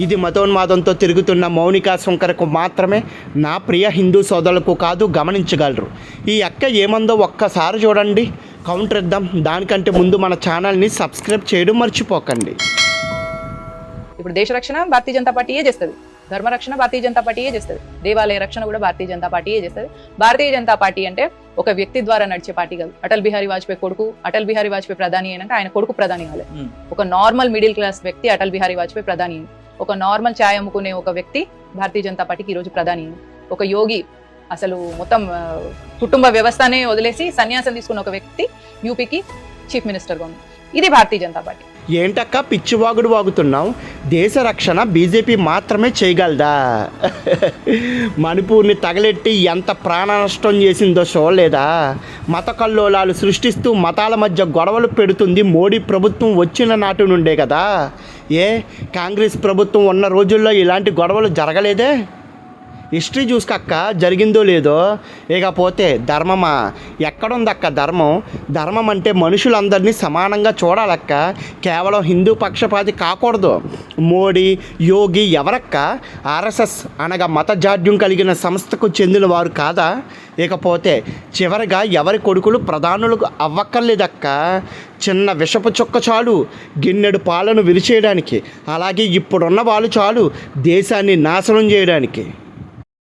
ఇది మతోన్మాదంతో తిరుగుతున్న మౌనికా శంకర్కు మాత్రమే నా ప్రియ హిందూ సోదరులకు కాదు గమనించగలరు. ఈ అక్క ఏమందో ఒక్కసారి చూడండి. కౌంటర్ ఇద్దాం. దానికంటే ముందు మన ఛానల్ని సబ్స్క్రైబ్ చేయడం మర్చిపోకండి. ఇప్పుడు దేశ రక్షణ భారతీయ జనతా పార్టీయే చేస్తుంది? ధర్మ రక్షణ భారతీయ జనతా పార్టీయే చేస్తుంది. దేవాలయ రక్షణ కూడా భారతీయ జనతా పార్టీయే చేస్తుంది. భారతీయ జనతా పార్టీ అంటే ఒక వ్యక్తి ద్వారా నడిచే పార్టీ కాదు. అటల్ బిహారీ వాజ్పేయి కొడుకు అటల్ బిహారీ వాజ్పేయి ప్రధాని అయినాక ఆయన కొడుకు ప్రధాని కాలేదు ఒక నార్మల్ మిడిల్ క్లాస్ వ్యక్తి అటల్ బిహారీ వాజ్పేయి ప్రధాని ఒక నార్మల్ ఛాయ్ అమ్ముకునే ఒక వ్యక్తి భారతీయ జనతా పార్టీకి ఈరోజు ప్రధాని ఒక యోగి అసలు మొత్తం కుటుంబ వ్యవస్థనే వదిలేసి సన్యాసం తీసుకున్న ఒక వ్యక్తి యూపీకి చీఫ్ మినిస్టర్గా ఉంది ఇది భారతీయ జనతా పార్టీ. ఏంటక్క పిచ్చివాగుడు వాగుతున్నాం దేశ రక్షణ బీజేపీ మాత్రమే చేయగలదా? మణిపూర్ని తగలెట్టి ఎంత ప్రాణ నష్టం చేసిందో చూడలేదా మత కల్లోలాలు సృష్టిస్తూ మతాల మధ్య గొడవలు పెడుతుంది మోడీ ప్రభుత్వం వచ్చిన నాటి నుండే కదా. ఏ కాంగ్రెస్ ప్రభుత్వం ఉన్న రోజుల్లో ఇలాంటి గొడవలు జరగలేదే? హిస్టరీ చూసుకక్క జరిగిందో లేదో ఇకపోతే ధర్మమా? ఎక్కడుందక్క ధర్మం? ధర్మం అంటే మనుషులందరినీ సమానంగా చూడాలక్క. కేవలం హిందూ పక్షపాతి కాకూడదు. మోడీ యోగి ఎవరక్క? ఆర్ఎస్ఎస్ అనగా మత జాడ్యం కలిగిన సంస్థకు చెందిన వారు కాదా? ఇకపోతే చివరిగా ఎవరి కొడుకులు ప్రధానులు అవ్వక్కర్లేదక్క. చిన్న విషపు చుక్క చాలు గిన్నెడు పాలను విరిచేయడానికి. అలాగే ఇప్పుడున్న వాళ్ళు చాలు దేశాన్ని నాశనం చేయడానికి.